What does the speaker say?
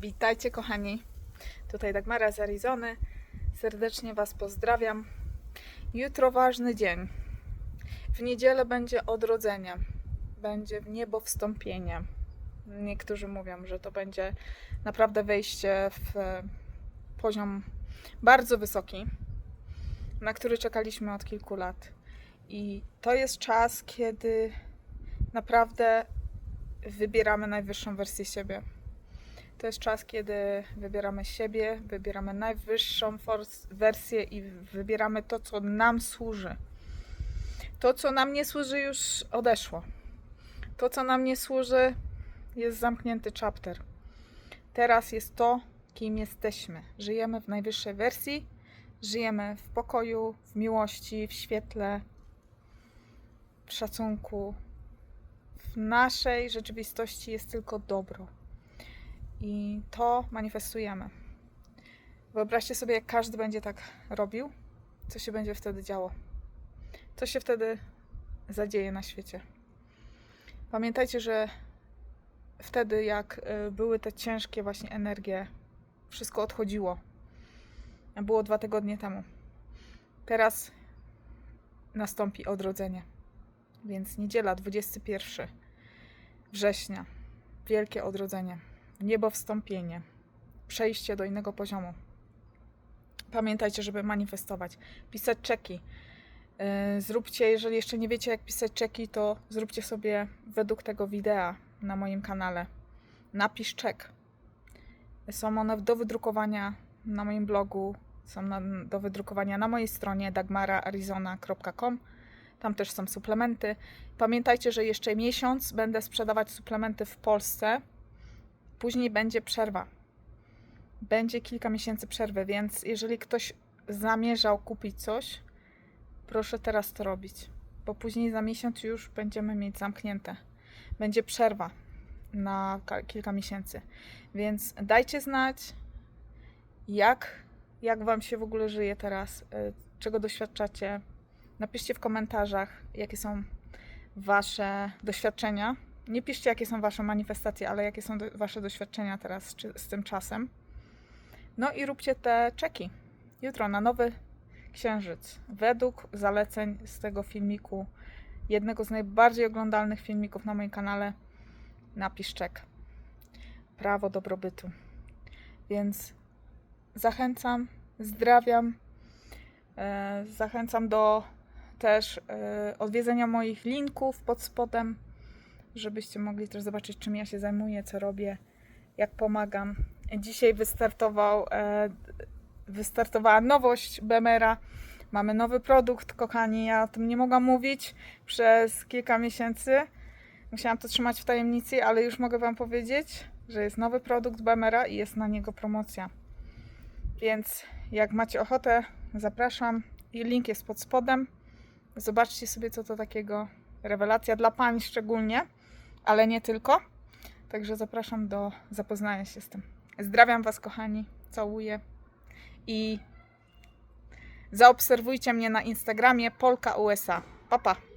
Witajcie kochani, tutaj Dagmara z Arizony. Serdecznie Was pozdrawiam. Jutro ważny dzień. W niedzielę będzie odrodzenie, będzie w niebo wstąpienie. Niektórzy mówią, że to będzie naprawdę wejście w e, poziom bardzo wysoki, na który czekaliśmy od kilku lat. I to jest czas, kiedy naprawdę wybieramy najwyższą wersję siebie. To jest czas, kiedy wybieramy siebie, wybieramy najwyższą wersję i wybieramy to, co nam służy. To, co nam nie służy, już odeszło. To, co nam nie służy, jest zamknięty chapter. Teraz jest to, kim jesteśmy. Żyjemy w najwyższej wersji, żyjemy w pokoju, w miłości, w świetle, w szacunku. W naszej rzeczywistości jest tylko dobro. I to manifestujemy. Wyobraźcie sobie, jak każdy będzie tak robił, co się będzie wtedy działo. Co się wtedy zadzieje na świecie. Pamiętajcie, że wtedy, jak y, były te ciężkie właśnie energie, wszystko odchodziło. Było dwa tygodnie temu. Teraz nastąpi odrodzenie. Więc niedziela, 21 września. Wielkie odrodzenie niebo wstąpienie, przejście do innego poziomu. Pamiętajcie, żeby manifestować, pisać czeki. Yy, Zróbcie, jeżeli jeszcze nie wiecie, jak pisać czeki, to zróbcie sobie według tego wideo na moim kanale. Napisz czek. Są one do wydrukowania na moim blogu, są na, do wydrukowania na mojej stronie dagmaraarizona.com. Tam też są suplementy. Pamiętajcie, że jeszcze miesiąc będę sprzedawać suplementy w Polsce. Później będzie przerwa. Będzie kilka miesięcy przerwy, więc jeżeli ktoś zamierzał kupić coś, proszę teraz to robić, bo później za miesiąc już będziemy mieć zamknięte. Będzie przerwa na ka- kilka miesięcy. Więc dajcie znać, jak, jak Wam się w ogóle żyje teraz, y, czego doświadczacie. Napiszcie w komentarzach, jakie są Wasze doświadczenia. Nie piszcie, jakie są Wasze manifestacje, ale jakie są do, Wasze doświadczenia teraz czy, z tym czasem. No i róbcie te czeki. Jutro na nowy księżyc. Według zaleceń z tego filmiku, jednego z najbardziej oglądalnych filmików na moim kanale, napisz czek. Prawo dobrobytu. Więc zachęcam, zdrawiam. E, zachęcam do też e, odwiedzenia moich linków pod spodem żebyście mogli też zobaczyć, czym ja się zajmuję, co robię, jak pomagam. Dzisiaj wystartował, e, wystartowała nowość Bemera. Mamy nowy produkt, kochani. Ja o tym nie mogłam mówić przez kilka miesięcy. Musiałam to trzymać w tajemnicy, ale już mogę Wam powiedzieć, że jest nowy produkt Bemera i jest na niego promocja. Więc jak macie ochotę, zapraszam. I link jest pod spodem. Zobaczcie sobie, co to takiego. Rewelacja dla pań szczególnie ale nie tylko. Także zapraszam do zapoznania się z tym. Zdrawiam Was, kochani, całuję i zaobserwujcie mnie na Instagramie Polka USA. Pa, pa.